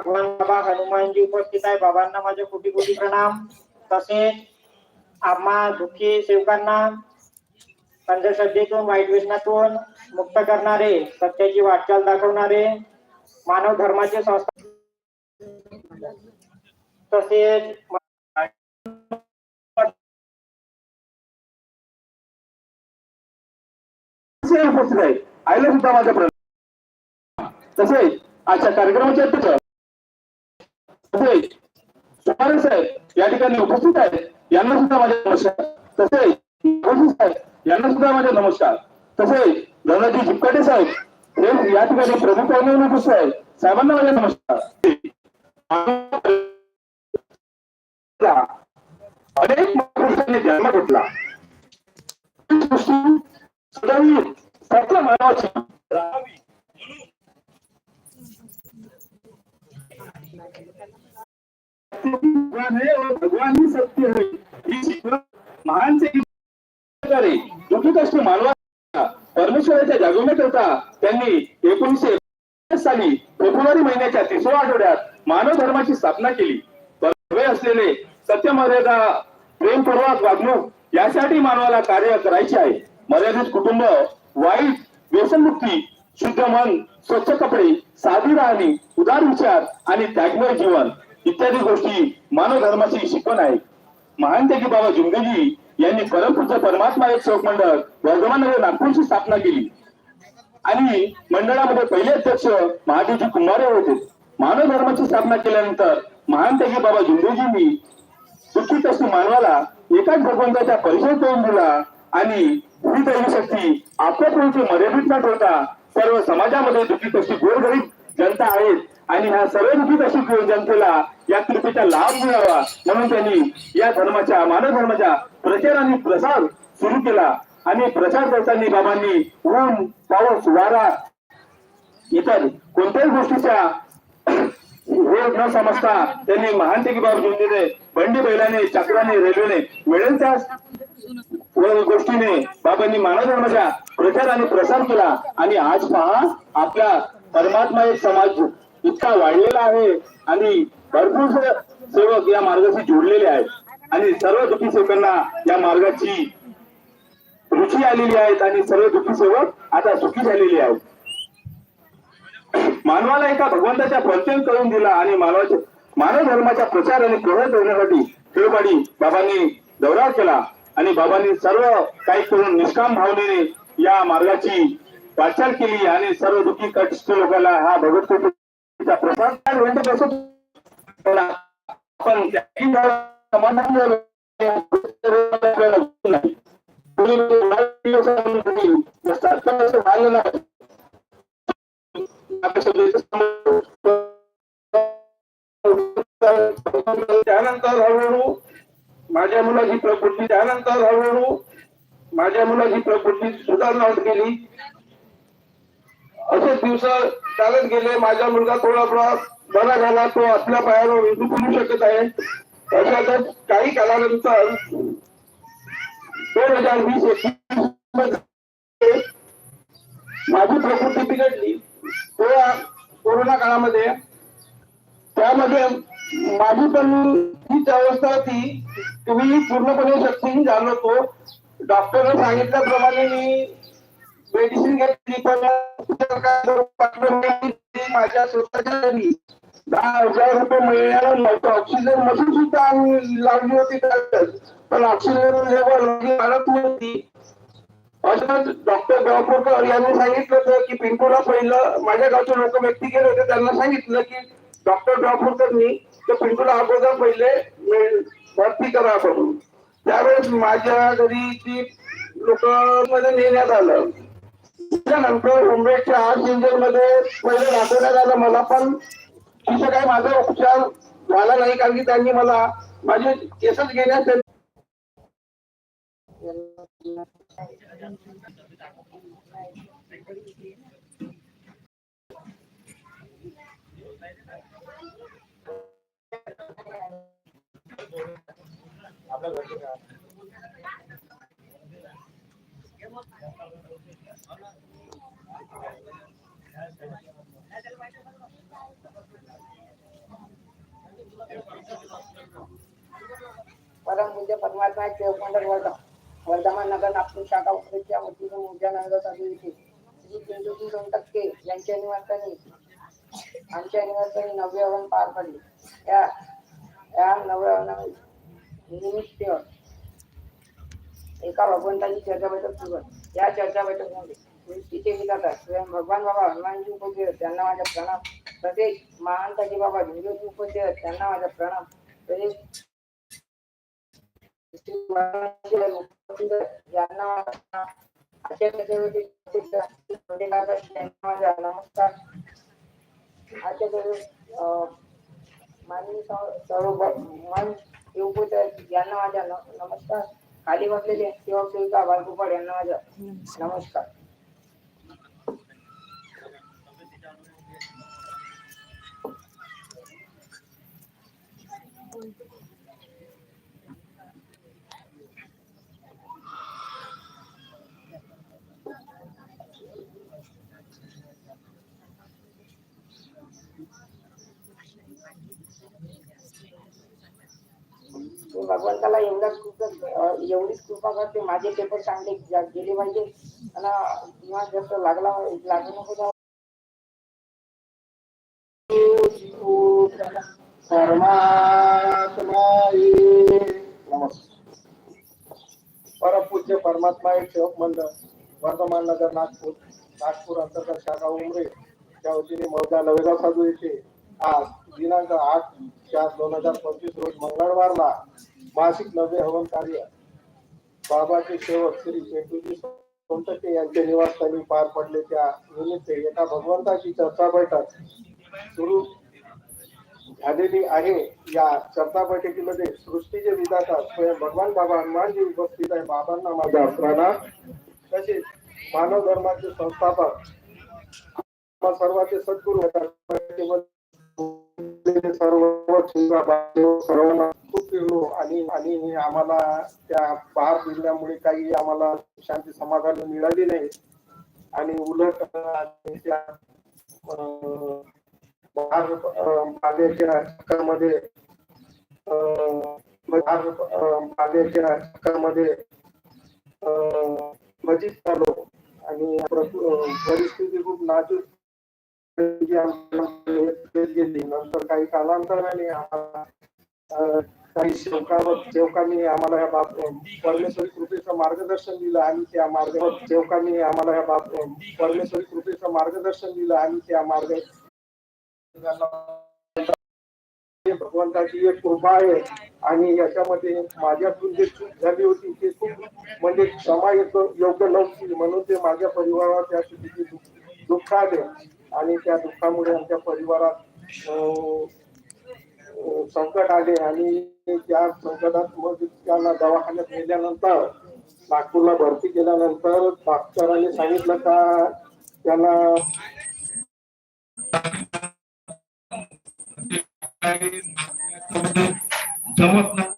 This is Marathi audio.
भगवान बाबा हनुमानजी उपस्थित आहे. बाबांना माझे कोटी कोटी प्रणाम. तसेच आम्हा दुःखी सेवकांना अंधश्रद्धेतून वाईट व्यसनातून मुक्त करणारे सत्याची वाटचाल दाखवणारे मानव धर्माचे संस्था तसेच असे उपस्थित आईला सुद्धा माझ्या तसेच आजच्या कार्यक्रमाच्या तसेच सुमारे साहेब या ठिकाणी उपस्थित आहेत. यांना सुद्धा माझे नमस्कार. तसेच उपस्थित साहेब यांना सुद्धा माझे नमस्कार. तसेच धनाजी झिपकाटे साहेब हे या ठिकाणी प्रमुख पाहुणे उपस्थित आहेत. साहेबांना माझे नमस्कार. अनेक महापुरुषांनी जन्म घेतला. मानवाची राहावी भगवान है और भगवान ही सत्य है महान से प्रकारे दुःखी कष्ट मानवा परमेश्वराच्या जागवण्याकरता त्यांनी एकोणीसशे साली फेब्रुवारी महिन्याच्या तिसऱ्या आठवड्यात मानव धर्माची स्थापना केली. हवे असलेले सत्य मर्यादा प्रेमपूर्वक वागणूक यासाठी मानवाला कार्य करायचे आहे. मर्यादित कुटुंब वाईट व्यसनमुक्ती शुद्ध मन स्वच्छ कपडे साधी राहणी उदार विचार आणि त्यागमय जीवन. इत्यादी गोष्टी मानव धर्माची शिकवण आहे महान त्यागी बाबा जुंगेजी यांनी परमपूरचं परमात्मा एक शोक मंडळ वर्धमान नगर नागपूरची स्थापना केली. आणि मंडळामध्ये पहिले अध्यक्ष महादेवजी कुंभारे होते. मानव धर्माची स्थापना केल्यानंतर महान त्यागी बाबा जुंगेजींनी दुःखी कष्ट मानवाला एकाच भगवंताचा परिचय करून दिला आणि ही दैवी शक्ती आपल्या मर्यादित न ठेवता सर्व समाजामध्ये दुःखी कष्टी गोरगरीब जनता आहेत आणि ह्या सर्व दुःखी कष्टी जनतेला या कृपेचा लाभ मिळावा. म्हणून त्यांनी या धर्माच्या मानव धर्माच्या प्रचार आणि प्रसार सुरू केला. आणि प्रचार करताना बाबांनी ऊन पाऊस वारा इतर कोणत्याही गोष्टीच्या न समजता त्यांनी महानतेकी बाबा जोडलेले बंडी बैलाने चक्राने रेल्वेने मिळेल त्या गोष्टीने बाबांनी मानव धर्माच्या प्रचार आणि प्रसार केला. आणि आज पहा आपला परमात्मा एक समाज इतका वाढलेला आहे आणि भरपूर सेवक या मार्गाशी जोडलेले आहेत. आणि सर्व दुःखी सेवकांना या मार्गाची रुची आलेली आहेत आणि सर्व दुःखी सेवक आता सुखी झालेले आहेत. मानवाला एका भगवंताच्या परिचय करून दिला आणि मानवाच्या मानव धर्माच्या प्रचार आणि प्रसार करण्यासाठी खेळपाडी बाबांनी दौरा केला आणि बाबांनी सर्व काही करून निष्काम भावनेने या मार्गाची वाटचाल केली आणि सर्व दुःखी कष्ट लोकांना हा भगवत प्रसार काय म्हणतो तसं पण आपण त्याही समाधान झालो. आपल्याला नाही. कोणी दिवसांनी नसतात, पण असं झालं नाही. त्यानंतर हळूहळू माझ्या मुलाची प्रकृती त्यानंतर हळूहळू माझ्या मुलाची प्रकृती सुधारणा होत गेली असे दिवस चालत गेले. माझा मुलगा थोडा थोडा बरा झाला. तो आपल्या पायावर विजू करू शकत आहे. अशातच काही कालानंतर दोन हजार वीस एकवीस माझी प्रकृती बिघडली. तेव्हा कोरोना काळामध्ये त्यामध्ये माझी पण हीच अवस्था होती की मी पूर्णपणे शक्तीहीन झालो होतो. डॉक्टरने सांगितल्याप्रमाणे मी मेडिसिन घेतली पण माझ्या स्वतःच्या दहा हजार रुपये महिन्याला नव्हतं. ऑक्सिजन मशीन सुद्धा आम्ही लागली होती पण ऑक्सिजन लेवल वाढत नव्हती. असं डॉक्टर गावपूरकर यांनी सांगितलं होतं की पिंपूला पहिलं माझ्या गावचे लोक व्यक्ती गेले होते त्यांना सांगितलं की डॉक्टर गावपूरकरनी तर पिंटूला अगोदर पहिले भरती करा करून त्यावेळेस माझ्या घरी ती लोक मध्ये नेण्यात आलं त्यानंतर मुंबईच्या आठ इंजिनमध्ये पहिले दाखवण्यात आलं मला पण. तिथे काही माझा उपचार झाला नाही कारण की त्यांनी मला माझे केसच घेण्यास परम पूज्य परमात्मा शिवपंडर वर्धा वर्धमान नगर नागपूर शाखा उपरेच्या वतीने श्री दोन टक्के यांच्या निवासस्थानी आमच्या निवासस्थानी नवे हवन पार पडले. या या नवव्या एका भगवंताची चर्चा बैठक सुरू या चर्चा बैठकीमध्ये सृष्टीचे विधाता स्वयं भगवान बाबा हनुमानजी उपस्थित त्यांना माझा प्रणाम. तसेच महांताजी बाबा भिंगोजी उपस्थित त्यांना माझा प्रणाम. तसेच नमस्कार. आजच्या अं, माननीय सर्व- उपस्थित यांना माझा नमस्कार. खाली बसलेले सेवक सेविका बालगोपाळ यांना माझा नमस्कार. भगवंताला एवढाच कृपा एवढीच कृपा करते माझे पेपर चांगले गेले पाहिजे. आणि किंवा जास्त लागला लागू नको जाऊ. परमात्मा परमपूज्य परमात्मा एक सेवक मंडळ वर्धमान नगर नागपूर. नागपूर अंतर्गत शाखा उमरे. त्या वतीने मौजा नवेगाव साधू येथे. आज दिनांक आठ चार दोन हजार पंचवीस रोज मंगळवारला मासिक नवे हवन कार्य. बाबाचे सेवक श्री चेटूजी सोनटके यांच्या निवासस्थानी पार पडले. त्या निमित्त एका भगवंताची चर्चा बैठक सुरू झालेली आहे. या चर्चा बैठकीमध्ये सृष्टीचे विधाता स्वयं भगवान बाबा हनुमानजी उपस्थित आहे. बाबांना माझा प्रणाम तसेच मानव धर्माचे संस्थापक सर्वांचे सद्गुरू सर्व सर्वांना खूप फिरलो आणि आणि आम्हाला त्या बाहेर फिरल्यामुळे काही आम्हाला शांती समाधान मिळाली नाही. आणि उलट अं, त्या अं, मध्ये अं, मजीत झालो आणि परिस्थिती खूप नाजूक म्हणजे गेली. नंतर काही कालांतराने आम्हाला, काही सेवकावर सेवकांनी आम्हाला या बाब परमेश्वरी कृपेचं मार्गदर्शन दिलं आणि त्या मार्गावर सेवकांनी आम्हाला या बाब परमेश्वरी कृपेचं मार्गदर्शन दिलं आणि त्या मार्ग हे भगवंताची एक कृपा आहे. आणि याच्यामध्ये माझ्यातून जे चूक झाली होती ते खूप म्हणजे क्षमा येतो योग्य नव्हती. म्हणून ते माझ्या परिवारावर त्या चुकीचे दुःख दुःख आले. आणि त्या दुःखामुळे आमच्या परिवारात संकट आले आणि त्या संकटात मग त्याला दवाखान्यात नेल्यानंतर नागपूरला भरती केल्यानंतर डॉक्टरांनी सांगितलं का त्याला जमत नाही.